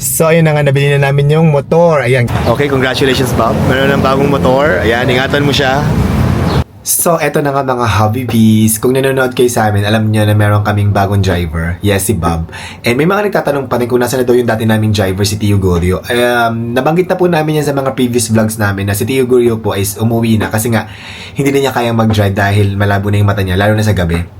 So, ayun na nga, nabili na namin yung motor. Ayan. Okay, congratulations, Bob. Meron ng bagong motor. Ayan, ingatan mo siya. So, eto na nga mga hobby bees. Kung nanonood kayo sa amin, alam niyo na meron kaming bagong driver. Yes, si Bob. And may mga nagtatanong pa rin kung nasa na daw yung dati naming driver, si Tio Gorio. Um, nabanggit na po namin yan sa mga previous vlogs namin na si Tio Gorio po is umuwi na kasi nga hindi na niya kayang mag-drive dahil malabo na yung mata niya, lalo na sa gabi.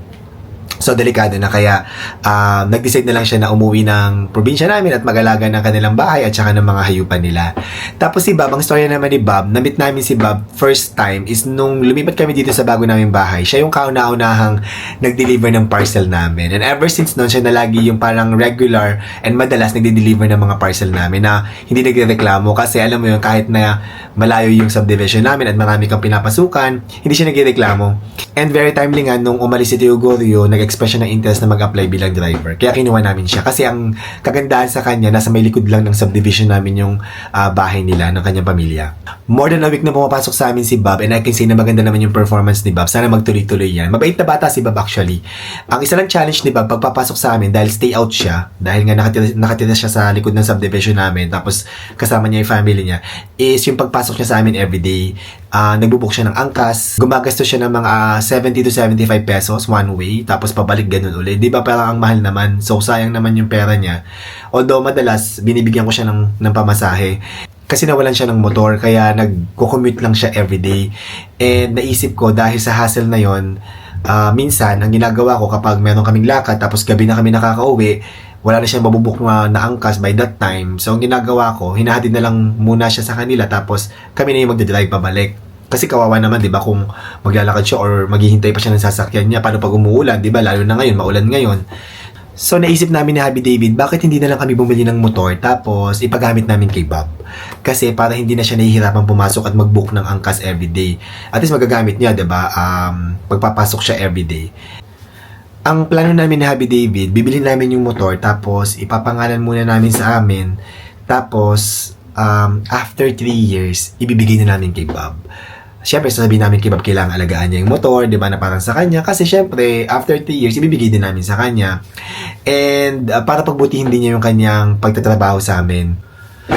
So, delikado na kaya ah, nag-decide na lang siya na umuwi ng probinsya namin at mag-alaga ng kanilang bahay at saka ng mga hayupan nila. Tapos si Bob, ang storya naman ni Bob, na-meet namin si Bob first time is nung lumipat kami dito sa bago naming bahay. Siya yung kauna-unahang nag-deliver ng parcel namin. And ever since noon, siya na lagi yung parang regular and madalas nagde-deliver ng mga parcel namin na hindi nagre-reklamo kasi alam mo yun, kahit na malayo yung subdivision namin at marami kang pinapasukan, hindi siya nagre-reklamo. And very timely nga, nung umalis si Tio Gorio, nag-express siya ng interest na mag-apply bilang driver. Kaya kinuha namin siya. Kasi ang kagandahan sa kanya, nasa may likod lang ng subdivision namin yung ah, bahay nila, ng kanyang pamilya. More than a week na pumapasok sa amin si Bob and I can say na maganda naman yung performance ni Bob. Sana magtuloy-tuloy yan. Mabait na bata si Bob actually. Ang isa lang challenge ni Bob pagpapasok sa amin dahil stay out siya, dahil nga nakatira, nakatira siya sa likod ng subdivision namin, tapos kasama niya yung family niya, is yung pagpasok niya sa amin everyday. Ah, nagbubuk siya ng angkas, gumagastos siya ng mga ah, 70 to 75 pesos one way, tapos pabalik ganun ulit. Di ba parang ang mahal naman, so sayang naman yung pera niya. Although madalas, binibigyan ko siya ng, ng pamasahe kasi nawalan siya ng motor kaya nagko-commute lang siya everyday. And naisip ko dahil sa hassle na yon, ah, minsan ang ginagawa ko kapag meron kaming lakad tapos gabi na kami nakakauwi, wala na siyang mabubuk na, na angkas by that time. So ang ginagawa ko, hinahatid na lang muna siya sa kanila tapos kami na yung magdadrive pabalik. Kasi kawawa naman, di ba, kung maglalakad siya or maghihintay pa siya ng sasakyan niya, paano pag umuulan, di ba, lalo na ngayon, maulan ngayon. So, naisip namin ni Happy David, bakit hindi na lang kami bumili ng motor tapos ipagamit namin kay Bob? Kasi para hindi na siya nahihirapan pumasok at mag-book ng angkas everyday. At least magagamit niya, di ba? Um, pagpapasok siya everyday. Ang plano namin ni Happy David, bibili namin yung motor tapos ipapangalan muna namin sa amin. Tapos, um, after 3 years, ibibigay na namin kay Bob. Siyempre, sasabihin namin kay Bob kailangan alagaan niya yung motor, di ba, na parang sa kanya. Kasi siyempre, after 3 years, ibibigay din namin sa kanya. And uh, para pagbutihin din niya yung kanyang pagtatrabaho sa amin.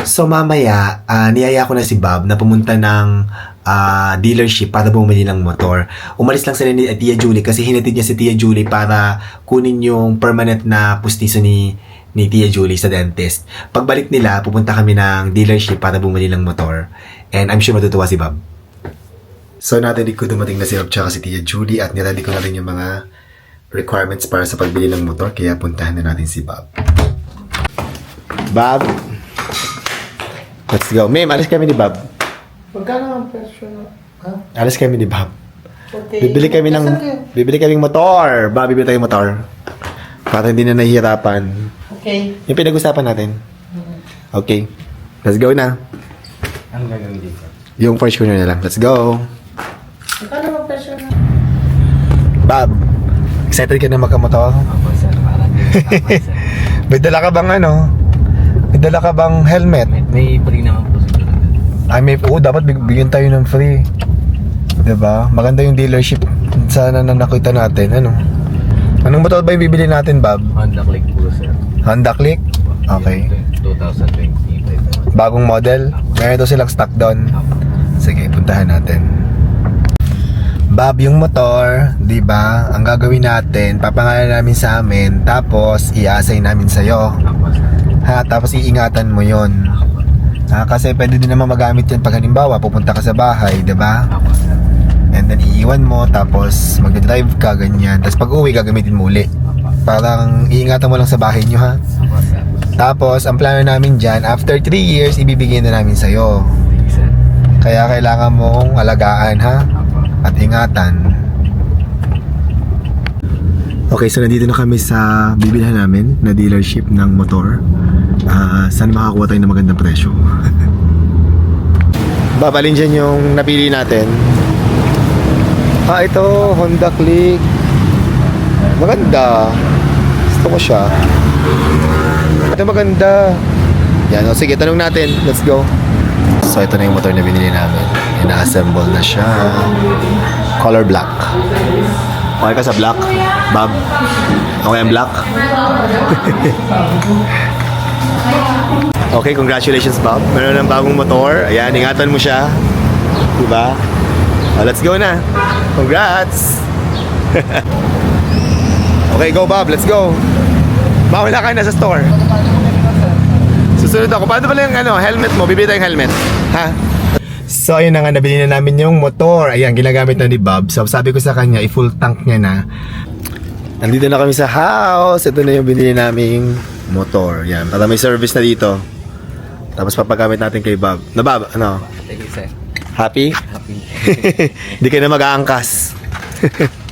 So mamaya, ah, niyaya ko na si Bob na pumunta ng ah, dealership para bumili ng motor. Umalis lang sila ni Tia Julie kasi hinatid niya si Tia Julie para kunin yung permanent na pustiso ni ni Tia Julie sa dentist. Pagbalik nila, pupunta kami ng dealership para bumili ng motor. And I'm sure matutuwa si Bob. So, natin ko dumating na si Rob tsaka si Tia Julie at niready ko na rin yung mga requirements para sa pagbili ng motor kaya puntahan na natin si Bob. Bob? Let's go. Ma'am, alis kami ni Bob. Magkano ang presyo na? Ha? Alis kami ni Bob. Okay. Bibili kami ng bibili kaming motor. Bob, bibili tayong motor. Para hindi na nahihirapan. Okay. Yung pinag-usapan natin. Okay. Let's go na. Ang gagawin dito. Yung first corner na lang. Let's go. Magkano ang presyo na? Bob, excited ka na magkamotor? Ako sir, parang tama sir. May dala ka bang ano? May dala ka bang helmet? May, free naman po sa Ay, may, oo, dapat big- bigyan tayo ng free. 'Di ba? Maganda yung dealership. Sana na nakita natin, ano? Anong motor ba yung bibili natin, Bob? Honda Click po sir. Honda Click? Okay. Yung 2025. Bagong model? Meron daw silang stock doon. Sige, puntahan natin. Bob, yung motor, 'di ba? Ang gagawin natin, papangalan namin sa amin, tapos i-assign namin sa iyo. Ha, tapos iingatan mo 'yon. Ha, kasi pwede din naman magamit 'yan pag halimbawa pupunta ka sa bahay, 'di ba? And then iiwan mo, tapos magdadrive ka, ganyan. Tapos pag uwi, gagamitin mo uli. Parang iingatan mo lang sa bahay nyo, ha? Tapos, ang plano namin dyan, after 3 years, ibibigay na namin you sir. Kaya kailangan mong alagaan, ha? At ingatan. Okay, so nandito na kami sa bibilhan namin na dealership ng motor. Ah, saan makakuha tayo ng magandang presyo? Babalin dyan yung napili natin. Ah, ito, Honda Click. Maganda. Gusto ko siya. Ito maganda. Yan, o sige, tanong natin. Let's go. So, ito na yung motor na binili namin. Ina-assemble na siya. Color black. Okay ka sa black? Bob? Okay ang black? Okay, congratulations Bob. Meron ng bagong motor. Ayan, ingatan mo siya. Diba? Oh, let's go na. Congrats! okay, go Bob. Let's go. Mawala ka na sa store. Susunod ako. Paano pala yung ano, helmet mo? Bibili tayong helmet. Ha? So, ayun na nga, nabili na namin yung motor. Ayan, ginagamit na ni Bob. So, sabi ko sa kanya, i-full tank niya na. Nandito na kami sa house. Ito na yung binili naming motor. Yan, para may service na dito. Tapos papagamit natin kay Bob. Na Bob, ano? Thank you, sir. Happy? Happy. Hindi ka na mag-aangkas.